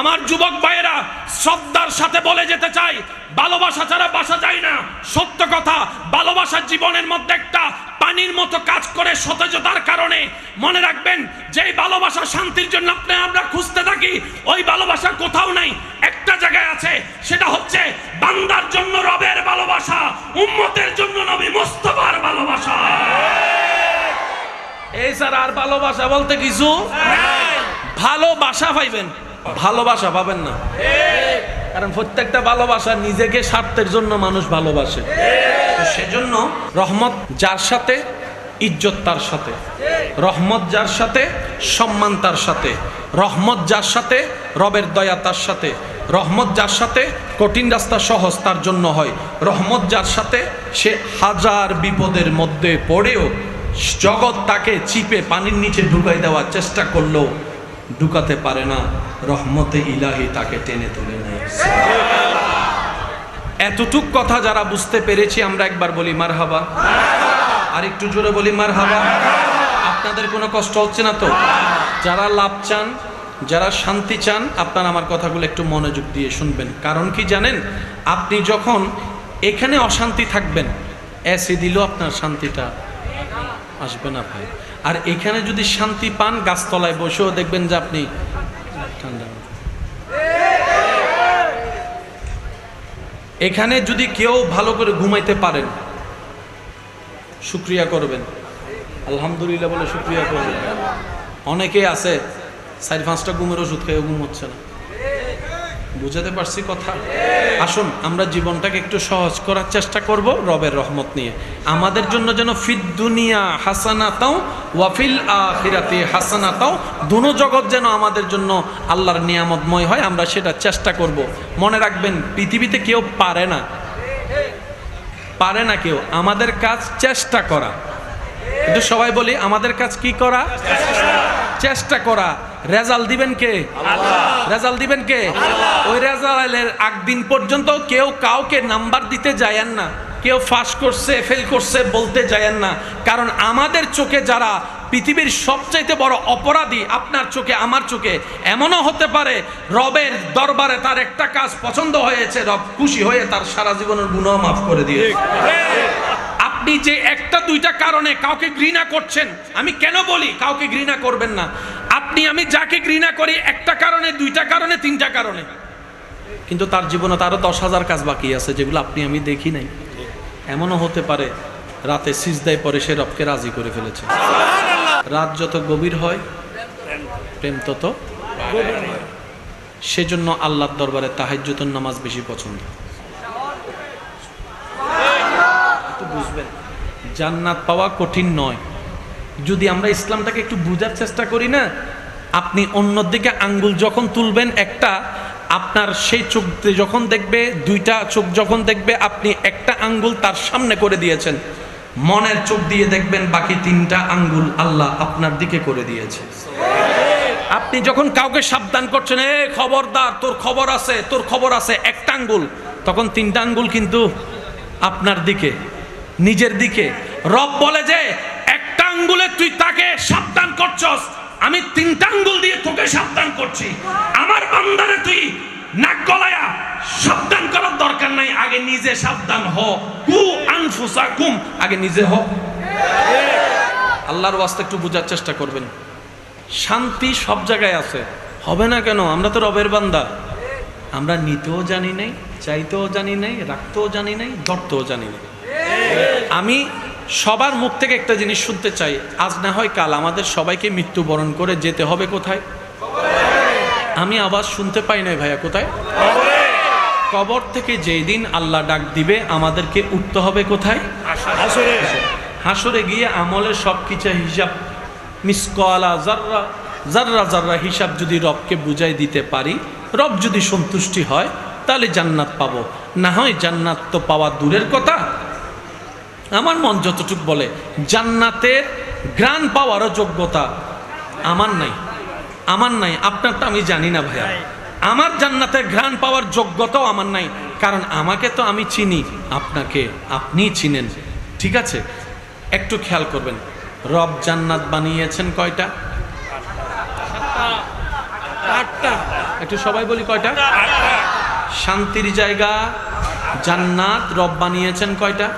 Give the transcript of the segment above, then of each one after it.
আমার যুবক ভাইয়েরা শ্রদ্ধার সাথে বলে যেতে চাই ভালোবাসা ছাড়া বাসা যায় না। সত্য কথা ভালোবাসার জীবনের মধ্যে একটা পানির মতো কাজ করে সতেজতার কারণে। মনে রাখবেন যেই ভালোবাসা শান্তির জন্য আপনি আমরা খুঁজতে থাকি ওই ভালোবাসা কোথাও নাই। একটা জায়গায় আছে সেটা হচ্ছে বান্দার জন্য রবের ভালোবাসা উম্মতের জন্য নবী মুস্তফার ভালোবাসা। এই স্যার আর ভালোবাসা বলতে কিছু? ভালোবাসা পাইবেন। ভালোবাসা পাবেন না। কারণ প্রত্যেকটা ভালোবাসা নিজেকে স্বার্থের জন্য মানুষ ভালোবাসে। সেজন্য রহমত যার সাথে, ইজ্জত তার সাথে। রহমত যার সাথে, সম্মান তার সাথে। রহমত যার সাথে, রবের দয়া তার সাথে। রহমত যার সাথে, কঠিন রাস্তা সহজ তার জন্য হয়। রহমত যার সাথে, সে হাজার বিপদের মধ্যে পড়েও জগৎ তাকে চিপে পানির নিচে ঢুকাই দেওয়ার চেষ্টা করলেও ঢুকাতে পারে না। রহমতে ইলাহি তাকে টেনে তুলে নেয়। এতটুক কথা যারা বুঝতে পেরেছি, আমরা একবার বলি মার হাবা আর একটু জোরে বলি মার হাবা আপনাদের কোনো কষ্ট হচ্ছে না তো? যারা লাভ চান, যারা শান্তি চান, আপনারা আমার কথাগুলো একটু মনোযোগ দিয়ে শুনবেন। কারণ কি জানেন, আপনি যখন এখানে অশান্তি থাকবেন, এসে দিলেও আপনার শান্তিটা আসবে না ভাই। আর এখানে যদি শান্তি পান, গাছতলায় বসেও দেখবেন যে আপনি এখানে যদি কেউ ভালো করে ঘুমাইতে পারেন, শুক্রিয়া করবেন। আলহামদুলিল্লাহ বলে শুক্রিয়া করবেন। অনেকে আছে, চার পাঁচটা ঘুমের ওষুধ খেয়ে ঘুম হচ্ছে না। বুঝাতে পারছি কথা? আসুন, আমরা জীবনটাকে একটু সহজ করার চেষ্টা করব রবের রহমত নিয়ে। আমাদের জন্য যেন ফিদ দুনিয়া হাসানা তাও ওয়াফিল আখিরাতে হাসানা তাও দুনো জগৎ যেন আমাদের জন্য আল্লাহর নিয়ামতময় হয়, আমরা সেটা চেষ্টা করব। মনে রাখবেন, পৃথিবীতে কেউ পারে না। পারে না কেউ। আমাদের কাজ চেষ্টা করা। কিন্তু সবাই বলি, আমাদের কাজ কি করা? চেষ্টা করা। রেজাল্ট দিবেন কে? রেজাল্ট দিবেন কে? ওই রেজাল্টের দিন পর্যন্ত কেউ কাউকে নাম্বার দিতে যায়েন না। কেউ ফাঁস করছে ফেল করছে বলতে যায়েন না। কারণ আমাদের চোখে যারা পৃথিবীর সবচাইতে বড় অপরাধী আপনার চোখে আমার চোখে এমনও হতে পারে রবের দরবারে তার একটা কাজ পছন্দ হয়েছে রব খুশি হয়ে তার সারা জীবনের গুণ মাফ করে দিয়ে আপনি যে একটা দুইটা কারণে কাউকে ঘৃণা করছেন আমি কেন বলি কাউকে ঘৃণা করবেন না? আপনি, আমি যাকে ঘৃণা করি, একটা কারণে, দুইটা কারণে, তিনটা কারণে। কিন্তু তার জীবনে তারও দশ হাজার কাজ বাকি আছে, যেগুলো আপনি, আমি দেখি নাই। এমনও হতে পারে, রাতে সিজদায় পরে সে রবকে রাজি করে ফেলেছে। রাত যত গভীর হয়, প্রেম তত সেজন্য আল্লাহর দরবারে তাহাজ্জুতুন নামাজ বেশি পছন্দ। বুঝবেন, জান্নাত পাওয়া কঠিন নয়। যদি আমরা ইসলামটাকে একটু বোঝার চেষ্টা করি না আপনি অন্যদিকে আঙ্গুল যখন তুলবেন, একটা আপনার সেই চোখ যখন দেখবে, দুইটা চোখ যখন দেখবে, আপনি একটা আঙ্গুল তার সামনে করে দিয়েছেন। মনের চোখ দিয়ে দেখবেন, বাকি তিনটা আঙ্গুল আল্লাহ আপনার দিকে করে দিয়েছে। আপনি যখন কাউকে সাবধান করছেন, এ খবরদার, তোর খবর আছে, তোর খবর আছে, একটা আঙ্গুল। তখন তিনটা আঙ্গুল কিন্তু আপনার দিকে, নিজের দিকে। রব বলে যে, একটা আঙ্গুলে তুই তাকে সাবধান করছস। আমি তিনটা আঙ্গুল দিয়ে তোকে সাবধান করছি। আমার বান্দারে তুই নাক গলায়া সাবধান করার দরকার নাই, আগে নিজে সাবধান হ। কু আনফুসা কুম আগে নিজে হ। আল্লাহর ওয়াস্তে একটু বোঝার চেষ্টা করবেন। শান্তি সব জায়গায় আছে। হবে না কেন? আমরা তো রবের বান্দা। আমরা নিতেও জানি নাই, চাইতেও জানি নাই, রাখতেও জানি নাই, ধরতেও জানি নাই। আমি সবার মুখ থেকে একটা জিনিস শুনতে চাই। আজ না হয় কাল আমাদের সবাইকে মৃত্যুবরণ করে যেতে হবে কোথায়? আমি আবার শুনতে পাই নাই ভাইয়া কোথায়? কবর থেকে যেই দিন আল্লাহ ডাক দিবে আমাদেরকে উঠতে হবে কোথায়? হাসরে। গিয়ে আমলের সব কিছু হিসাব মিসকলা জাররা জাররা জাররা হিসাব যদি রবকে বুঝাই দিতে পারি রব যদি সন্তুষ্টি হয় তাহলে জান্নাত পাবো। না হয় জান্নাত তো পাওয়া দূরের কথা আমার মন যতটুক বলে জান্নাতের গ্রান পাওয়ারও যোগ্যতা আমার নাই। আমার নাই আপনারটা আমি জানি না ভাইয়া। আমার জান্নাতের ঘ্রাণ পাওয়ার যোগ্যতাও আমার নাই কারণ আমাকে তো আমি চিনি আপনাকে আপনিই চিনেন ঠিক আছে? একটু খেয়াল করবেন রব জান্নাত বানিয়েছেন কয়টা? আটটা। একটু সবাই বলি কয়টা? শান্তির জায়গা জান্নাত রব বানিয়েছেন কয়টা?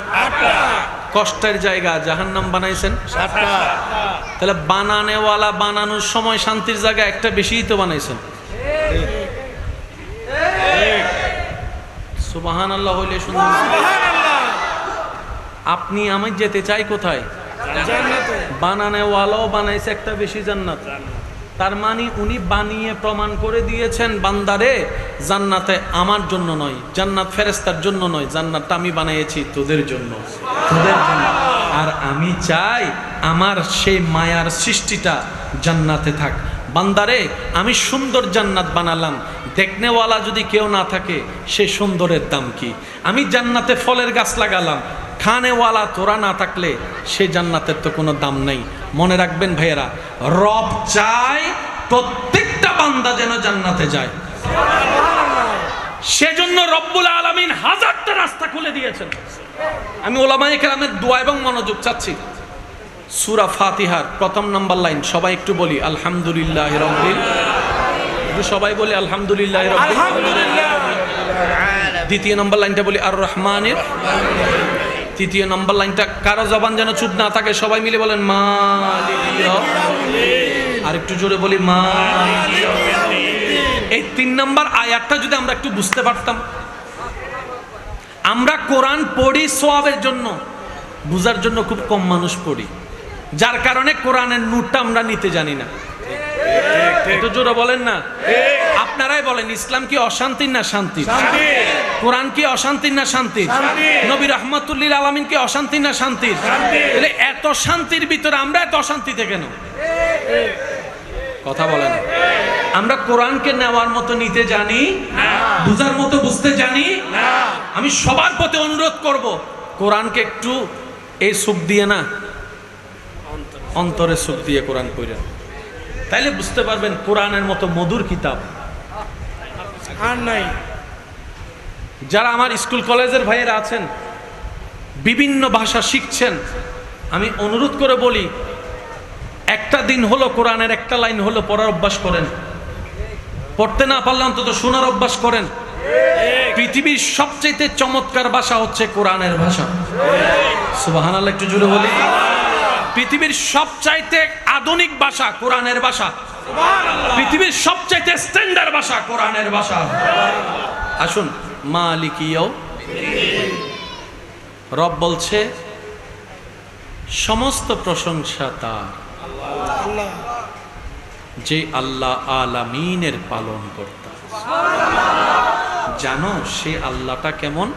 কষ্টের জায়গা জাহান্নাম বানাইছেন? তাহলে বানানেওয়ালা বানানোর সময় শান্তির জায়গা একটা বেশিই তো বানাইছেন। সুবাহান আল্লাহ হইলে সুন্দর আপনি আমি যেতে চাই কোথায়? বানানেওয়ালাও বানাইছে একটা বেশি জান্নাত। তার মানে উনি বানিয়ে প্রমাণ করে দিয়েছেন, বান্দারে, জান্নাতে আমার জন্য নয়, জান্নাত ফেরেস্তার জন্য নয়, জান্নাতটা আমি বানিয়েছি তোদের জন্য। তোদের জন্য। আর আমি চাই আমার সেই মায়ার সৃষ্টিটা জান্নাতে থাক। বান্দারে, আমি সুন্দর জান্নাত বানালাম। দেখনেওয়ালা যদি কেউ না থাকে, সে সুন্দরের দাম কি? আমি জান্নাতে ফলের গাছ লাগালাম। খানেওয়ালা তোরা না থাকলে সে জান্নাতের তো কোনো দাম নেই। মনে রাখবেন ভাইয়েরা রব চায় প্রত্যেকটা বান্দা যেন জান্নাতে যায়। সেজন্য রব্বুল আলমিন হাজারটা রাস্তা খুলে দিয়েছেন। আমি ওলামাই কেরামের দোয়া এবং মনোযোগ চাচ্ছি। সুরা ফাতিহার প্রথম নাম্বার লাইন সবাই একটু বলি আলহামদুলিল্লাহ রব্বিল একটু সবাই বলি আলহামদুলিল্লাহ রব্বিল দ্বিতীয় নম্বর লাইনটা বলি আর রহমানের তৃতীয় নম্বর লাইনটা কারও জবান যেন চুপ না থাকে সবাই মিলে বলেন মা আর একটু জোরে বলি মা এই তিন নম্বর আয়াতটা যদি আমরা একটু বুঝতে পারতাম। আমরা কোরআন পড়ি সোয়াবের জন্য বুঝার জন্য খুব কম মানুষ পড়ি। যার কারণে কোরআনের নূরটা আমরা নিতে জানি না। একটু জোরে বলেন না? আপনারাই বলেন ইসলাম কি অশান্তির না শান্তি কোরআন কি অশান্তির না শান্তির? নবী রহমতুল্লিল আলমিন কি অশান্তির না শান্তির? তাহলে এত শান্তির ভিতরে আমরা এত অশান্তিতে কেন? কথা বলেন। আমরা কোরআনকে নেওয়ার মতো নিতে জানি বুঝার মতো বুঝতে জানি আমি সবার প্রতি অনুরোধ করব কোরআনকে একটু এই সুখ দিয়ে না অন্তরে সুখ দিয়ে কোরআন কইরা তাইলে বুঝতে পারবেন কোরআনের মতো মধুর কিতাব। আর নাই। যারা আমার স্কুল কলেজের ভাইয়েরা আছেন, বিভিন্ন ভাষা শিখছেন, আমি অনুরোধ করে বলি, একটা দিন হলো কোরআনের, একটা লাইন হলো পড়ার অভ্যাস করেন। পড়তে না পারলে অন্তত শোনার অভ্যাস করেন। পৃথিবীর সবচেয়ে চমৎকার ভাষা হচ্ছে কোরআনের ভাষা। সুবাহান আল্লাহ একটু জুড়ে বলি। পৃথিবীর সবচাইতে আধুনিক ভাষা কোরআনের ভাষা। পৃথিবীর সবচাইতে স্ট্যান্ডার্ড ভাষা কোরআনের ভাষা। আসুন। মালিকিয়াও রব বলছে, সমস্ত প্রশংসা তার, যে আল্লাহ আলামিনের পালন কর্তা জানো, সে আল্লাহটা কেমন?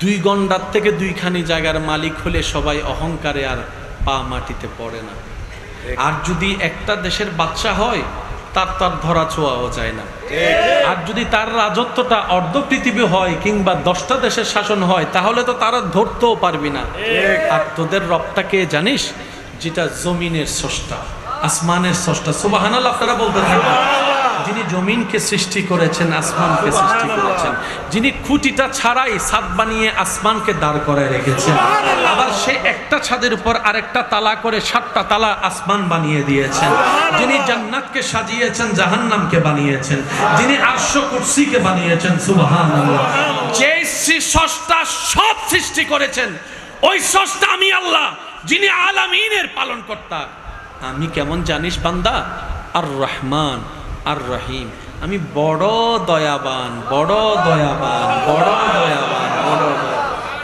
দুই গন্ডার থেকে দুইখানি জায়গার মালিক হলে সবাই অহংকারে আর পা মাটিতে পড়ে না। আর যদি একটা দেশের বাচ্চা হয় তার তার ধরা ছোঁয়াও যায় না। আর যদি তার রাজত্বটা অর্ধ পৃথিবী হয় কিংবা দশটা দেশের শাসন হয়, তাহলে তো তারা ধরতেও পারবি না। আর তোদের রবটাকে জানিস? যেটা জমিনের স্রষ্টা, আসমানের স্রষ্টা। সুবাহানাল আপনারা বলতে থাকবেন যিনি জমিনকে সৃষ্টি করেছেন আসমানকে সৃষ্টি করেছেন যিনি খুঁটিটা ছাড়াই ছাদ বানিয়ে আসমানকে দাঁড় করে রেখেছেন আবার সে একটা ছাদের উপর আরেকটা তালা করে সাতটা তালা আসমান বানিয়ে দিয়েছেন যিনি জান্নাতকে সাজিয়েছেন জাহান্নামকে বানিয়েছেন যিনি আরশ কুরসিকে বানিয়েছেন সুবহানাল্লাহ। যে স্রষ্টা সব সৃষ্টি করেছেন ওই স্রষ্টা আমি আল্লাহ যিনি আলামিনের পালন কর্তা আমি কেমন জানিস বান্দা? আর রহমান আর রহিম আমি বড় দয়াবান বড় দয়াবান বড় দয়াবান বড় দয়াবান।